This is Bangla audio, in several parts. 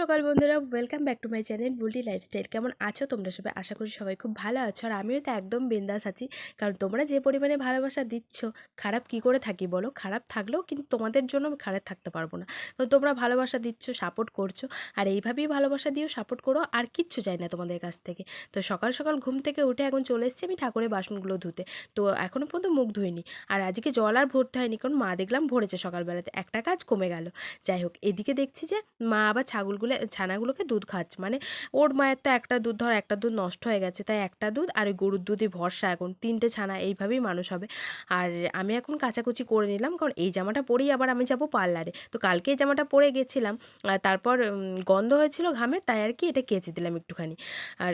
সকাল বন্ধুরা welcome back to my channel Bulti lifestyle কেমন আছো তোমরা সবাই? আশা করি সবাই খুব ভালো আছো, আর আমিও তো একদম বিন্দাস আছি। কারণ তোমরা যে পরিমাণে ভালোবাসা দিচ্ছ, খারাপ কি করে থাকি বলো? খারাপ থাকলেও কিন্তু তোমাদের জন্য আমি খারাপ থাকতে পারব না। তো তোমরা ভালোবাসা দিচ্ছ সাপোর্ট করছ, আর এইভাবেই ভালোবাসা দিও সাপোর্ট করো, আর কিচ্ছু চাই না তোমাদের কাছ থেকে। তো সকাল সকাল ঘুম থেকে উঠে এখন চলে এসেছি আমি ঠাকুরের বাসনগুলো ধুতে। তো এখনও পর্যন্ত মুখ ধুইনি, আর আজকে জল আর ভরতে হয়নি, কারণ মা দেখলাম ভরেছে সকালবেলাতে। একটা কাজ কমে গেল। যাই হোক, এদিকে দেখছি যে মা আবার ছাগলগুলো ছানাগুলোকে দুধ খাচ্ছে। মানে ওর মায়ের তো একটা দুধ, ধর একটা দুধ নষ্ট হয়ে গেছে, তাই একটা দুধ আর ওই গরুর দুধই ভরসা। এখন তিনটে ছানা এইভাবেই মানুষ হবে। আর আমি এখন কাচাকুচি করে নিলাম, কারণ এই জামাটা পরেই আবার আমি যাব পার্লারে। তো কালকে এই জামাটা পরে গেছিলাম তারপর গন্ধ হয়েছিল ঘামে, তাই আর কি এটা কেচে দিলাম একটুখানি। আর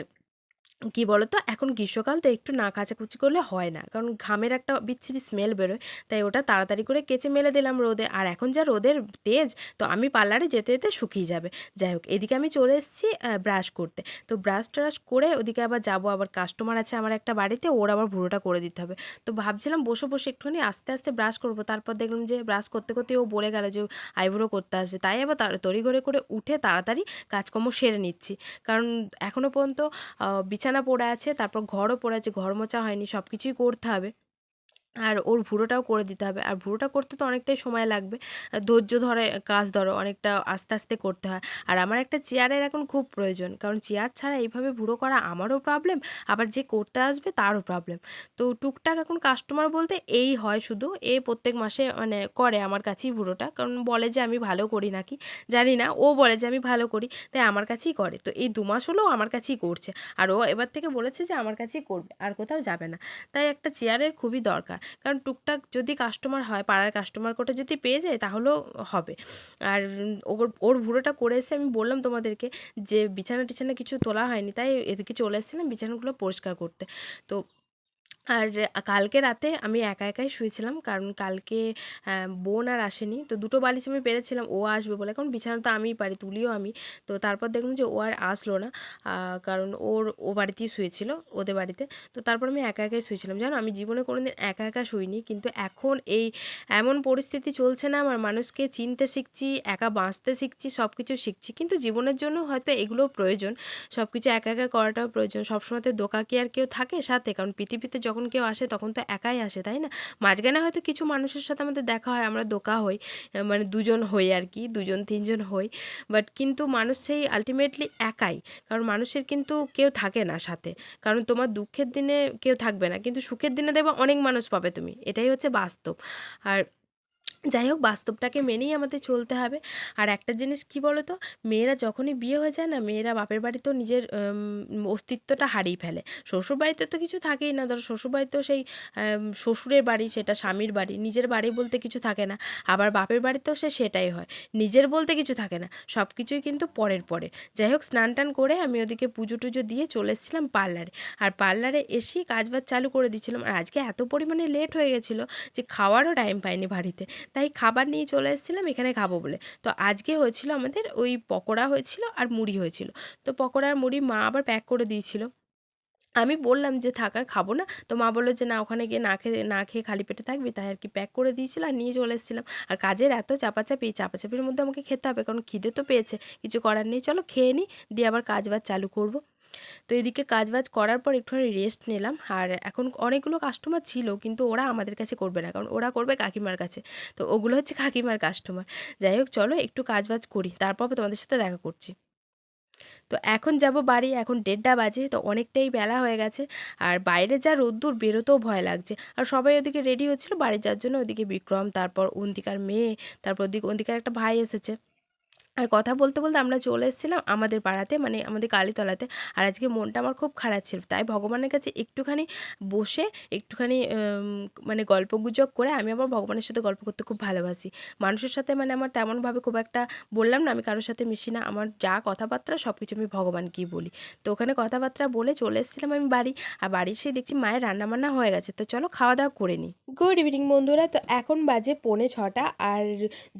কি বলতো? এখন গ্রীষ্মকাল তো একটু না কাচাকুচি করলে হয় না। কারণ ঘামের একটা বিচ্ছিরি স্মেল বেরোয় তাই ওটা তাড়াতাড়ি করে কেচে মেলে দিলাম রোদে। আর এখন যা রোদের তেজ তো আমি পার্লারে যেতে যেতে শুকিয়ে যাবে। যাই হোক এদিকে আমি চলে এসেছি ব্রাশ করতে। তো ব্রাশ ট্রাশ করে ওদিকে আবার যাব আবার কাস্টমার আছে আমার একটা বাড়িতে ওর আবার ভুড়োটা করে দিতে হবে। তো ভাবছিলাম বসে বসে একটুখানি আস্তে আস্তে ব্রাশ করব। তারপর দেখলাম যে ব্রাশ করতে করতে ও বলে গেল যে আইব্রো করতে আসবে। তাই আবার তড়িঘড়ি করে উঠে তাড়াতাড়ি কাজকর্ম সেরে নিচ্ছি। কারণ এখনও পর্যন্ত আহ, বিছানা পড়ে আছে তারপর ঘরও পড়ে আছে ঘর মোছা হয়নি সব কিছুই করতে হবে। আর ওর ভুড়োটাও করে দিতে হবে। আর ভুড়োটা করতে তো অনেকটাই সময় লাগবে। ধৈর্য ধরে কাজ ধরো, অনেকটা আস্তে আস্তে করতে হয়। আর আমার একটা চেয়ারের এখন খুব প্রয়োজন। কারণ চেয়ার ছাড়া এইভাবে ভুড়ো করা আমারও প্রবলেম আবার যে করতে আসবে তারও প্রবলেম তো টুকটাক এখন কাস্টমার বলতে এই হয় শুধু, এ প্রত্যেক মাসে মানে করে আমার কাছেই ভুড়োটা কারণ বলে যে আমি ভালো করি নাকি, জানি না। ও বলে যে আমি ভালো করি, তাই আমার কাছেই করে। তো এই দু মাস হলেও আমার কাছেই করছে। আর ও এবার থেকে বলেছে যে আমার কাছেই করবে, আর কোথাও যাবে না। তাই একটা চেয়ারের খুবই দরকার। কারণ টুকটাক যদি কাস্টমার হয়, পাড়ার কাস্টমার কোটা যদি পেয়ে যায়, তাহলেও হবে। আর ওর ওর ভুড়োটা করে এসে আমি বললাম তোমাদেরকে যে বিছানা টিছানা কিছু তোলা হয়নি, তাই এদিকে চলে এসেছিলাম বিছানাগুলো পরিষ্কার করতে। তো আর কালকে রাতে আমি একা একাই শুয়েছিলাম, কারণ কালকে বোন আর আসেনি। তো দুটো বালিশ আমি পেরেছিলাম, ও আসবে বলে। কারণ বিছানা তো আমিই পারি, তুলিও আমি। তো তারপর দেখলাম যে ও আর আসলো না কারণ ওর, ও বাড়িতেই শুয়েছিল, ওদের বাড়িতে। তো তারপর আমি একা একাই শুয়েছিলাম। জানো, আমি জীবনে কোনোদিন একা একা শুইনি, কিন্তু এখন এই এমন পরিস্থিতি চলছে না, আমার মানুষকে চিনতে শিখছি, একা বাঁচতে শিখছি সব কিছু শিখছি। কিন্তু জীবনের জন্য হয়তো এগুলো প্রয়োজন। সব কিছু একা একা করাটাও প্রয়োজন। সবসময় তো দোকা কি আর কেউ থাকে সাথে, কারণ পৃথিবীতে যখন কেউ আসে তখন তো একাই আসে, তাই না? মাঝখানে হয়তো কিছু মানুষের সাথে আমাদের দেখা হয়, আমরা দোকা হই মানে দুজন হই আর কি, দুজন, তিনজন হই। বাট কিন্তু মানুষ সেই আলটিমেটলি একাই, কারণ মানুষের কিন্তু কেউ থাকে না সাথে। কারণ তোমার দুঃখের দিনে কেউ থাকবে না, কিন্তু সুখের দিনে দেখবে অনেক মানুষ পাবে তুমি। এটাই হচ্ছে বাস্তব। আর যাই হোক, বাস্তবটাকে মেনেই আমাদের চলতে হবে। আর একটা জিনিস কি বলো তো মেয়েরা যখনই বিয়ে হয়ে যায় না, মেয়েরা বাপের বাড়িতেও নিজের অস্তিত্বটা হারিয়ে ফেলে। শ্বশুর বাড়িতে তো কিছু থাকেই না। ধরো শ্বশুর বাড়িতেও সেই শ্বশুরের বাড়ি, সেটা স্বামীর বাড়ি, নিজের বাড়ি বলতে কিছু থাকে না। আবার বাপের বাড়িতেও সে সেটাই হয়। নিজের বলতে কিছু থাকে না। সব কিছুই কিন্তু পরের পরে যাই হোক, স্নান টান করে আমি ওদিকে পুজো টুজো দিয়ে চলে এসেছিলাম পার্লারে। আর পার্লারে এসেই কাজবাজ চালু করে দিচ্ছিলাম। আর আজকে এত পরিমাণে লেট হয়ে গেছিল যে খাওয়ারও টাইম পাইনি বাড়িতে। তাই খাবার নিয়ে চলে এসেছিলাম, এখানে খাব বলে। তো আজকে হয়েছিল আমাদের ওই পকোড়া হয়েছিল আর মুড়ি হয়েছিল। তো পকোড়া আর মুড়ি মা আবার প্যাক করে দিয়েছিল। আমি বললাম যে থাকার খাব না। তো মা বলল যে না, ওখানে গিয়ে না খেয়ে না খেয়ে খালি পেটে থাকবি, তাই আর কি প্যাক করে দিয়েছিল আর নিয়ে চলে এসেছিলাম। আর কাজের এত চাপাচাপি চাপাচাপির মধ্যে আমাকে খেতে হবে, কারণ খিদে তো পেয়েছে, কিছু করার নেই। চলো খেয়ে নিই দিয়ে আবার কাজ বাজ চালু করব। তো এদিকে কাজ বাজ করার পর একটুখানি রেস্ট নিলাম। আর এখন অনেকগুলো কাস্টমার ছিল, কিন্তু ওরা আমাদের কাছে করবে না, কারণ ওরা করবে কাকিমার কাছে। তো ওগুলো হচ্ছে কাকিমার কাস্টমার যাই হোক, চলো একটু কাজ বাজ করি, তারপর তোমাদের সাথে দেখা করছি। তো এখন যাব বাড়ি, এখন দেড়টা বাজে, তো অনেকটাই বেলা হয়ে গেছে। আর বাইরে যা রোদ্দুর, বেরোতেও ভয় লাগছে। আর সবাই ওদিকে রেডি হচ্ছিল, বাড়ি যাওয়ার জন্য ওদিকে বিক্রম, তারপর অন্তিকার মেয়ে, তারপর ওদিকে অন্তিকার একটা ভাই এসেছে। আর কথা বলতে বলতে আমরা চলে এসেছিলাম আমাদের পাড়াতে মানে আমাদের কালীতলাতে। আর আজকে মনটা আমার খুব খারাপ ছিল। তাই ভগবানের কাছে একটুখানি বসে, একটুখানি মানে গল্প গুজব করে আমি আবার ভগবানের সাথে গল্প করতে খুব ভালোবাসি। মানুষের সাথে মানে আমার তেমনভাবে খুব একটা বললাম না, আমি কারোর সাথে মিশি না। আমার যা কথাবার্তা, সব কিছু আমি ভগবানকেই বলি। তো ওখানে কথাবার্তা বলে চলে এসেছিলাম আমি বাড়ি। আর বাড়ি এসে দেখছি মায়ের রান্নাবান্না হয়ে গেছে। তো চলো খাওয়া দাওয়া করে নিই। গুড ইভিনিং বন্ধুরা। তো এখন বাজে পৌনে ছটা। আর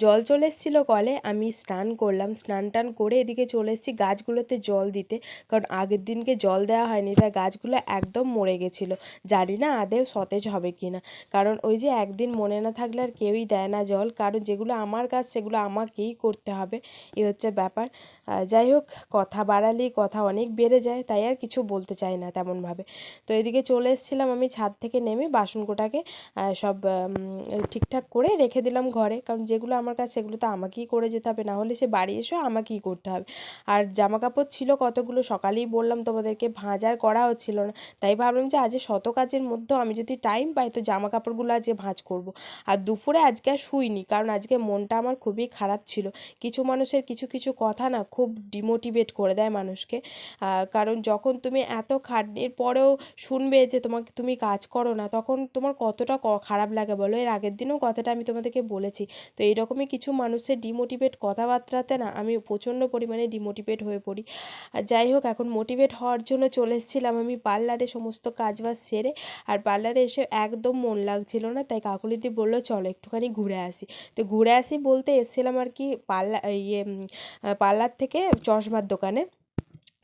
জল চলে এসেছিল কলে। আমি স্নান করে করলাম, স্নান টান করে এদিকে চলে এসেছি গাছগুলোতে জল দিতে। কারণ আগের দিনকে জল দেওয়া হয়নি, তাই গাছগুলো একদম মরে গেছিল। জানি না আদেও সতেজ হবে কি না কারণ ওই যে একদিন মনে না থাকলে আর কেউই দেয় না জল। কারণ যেগুলো আমার গাছ সেগুলো আমাকেই করতে হবে। এই হচ্ছে ব্যাপার। যাই হোক, কথা বাড়ালেই কথা অনেক বেড়ে যায়, তাই আর কিছু বলতে চাই না তেমনভাবে। তো এদিকে চলে এসেছিলাম আমি ছাদ থেকে নেমে বাসনকোটাকে সব ঠিকঠাক করে রেখে দিলাম ঘরে। কারণ যেগুলো আমার কাছে সেগুলো তো আমাকেই করে যেতে হবে। না হলে সে বাড়ি এসেও আমাকেই করতে হবে। আর জামা কাপড় ছিল কতগুলো সকালেই বললাম তোমাদেরকে, ভাঁজার করা হচ্ছিল না। তাই ভাবলাম যে আজ শত কাজের মধ্যেও আমি যদি টাইম পাই তো জামা কাপড়গুলো আজকে ভাঁজ করব। আর দুপুরে আজকে আর শুইনি, কারণ আজকে মনটা আমার খুবই খারাপ ছিল। কিছু মানুষের কিছু কিছু কথা না খুব ডিমোটিভেট করে দেয় মানুষকে। কারণ যখন তুমি এত খাটনির পরেও শুনবে যে তোমাকে তুমি কাজ করো না, তখন তোমার কতটা ক- খারাপ লাগে বলো? এর আগের দিনও কথাটা আমি তোমাদেরকে বলেছি। তো এইরকমই কিছু মানুষের ডিমোটিভেট কথাবার্তাতে না আমি প্রচণ্ড পরিমাণে ডিমোটিভেট হয়ে পড়ি। আর যাই হোক, এখন মোটিভেট হওয়ার জন্য চলে এসেছিলাম আমি পার্লারে সমস্ত কাজবাজ সেরে। আর পার্লারে এসে একদম মন লাগছিল না, তাই কাকুলিদি বলল, চলো একটুখানি ঘুরে আসি। তো ঘুরে আসি বলতে এসেছিলাম আর কি পার্লার ইয়ে পার্লার থেকে চশমার দোকানে।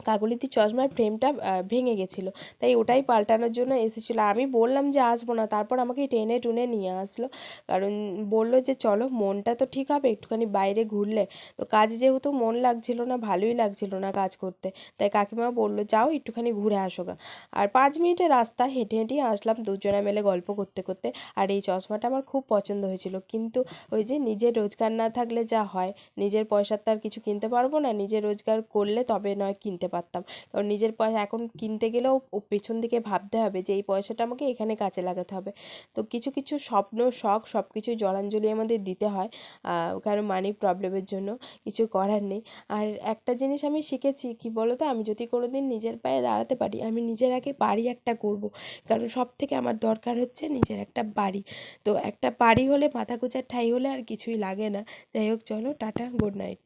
কাকলিদির চশমার ফ্রেমটা ভেঙে গেছিল। তাই ওটাই পাল্টানোর জন্য এসেছিল। আমি বললাম যে, আসব না। তারপর আমাকে টেনে টুনে নিয়ে আসলো। কারণ বলল যে, চলো, মনটা তো ঠিক হবে, একটুখানি বাইরে ঘুরলে। তো কাজ যেহেতু মন লাগছিল না, ভালোই লাগছিল না কাজ করতে। তাই কাকিমা বলল, যাও, একটুখানি ঘুরে আসো গা। আর পাঁচ মিনিটের রাস্তা হেঁটে হেঁটেই আসলাম দুজনে মিলে গল্প করতে করতে। আর এই চশমাটা আমার খুব পছন্দ হয়েছিল। কিন্তু ওই যে, নিজের রোজগার না থাকলে যা হয়, নিজের পয়সার তো আর কিছু কিনতে পারব না। নিজের রোজগার করলে তবে নয়, কিনতে পারতাম। কারণ নিজের পয়সা এখন কিনতে গেলেও ও পেছন দিকে ভাবতে হবে যে, এই পয়সাটা আমাকে এখানে কাজে লাগাতে হবে। তো কিছু কিছু স্বপ্ন, শখ সব কিছুই জলাঞ্জলি আমাদের দিতে হয় কারণ মানি প্রবলেমের জন্য। কিছু করার নেই। আর একটা জিনিস আমি শিখেছি, কি বলো তো আমি যদি কোনো দিন নিজের পায়ে দাঁড়াতে পারি, আমি নিজের আগে বাড়ি একটা করব। কারণ সব থেকে আমার দরকার হচ্ছে নিজের একটা বাড়ি। তো একটা বাড়ি হলে, মাথা গোজার ঠাই হলে আর কিছুই লাগে না। যাই হোক, চলো, টাটা গুড নাইট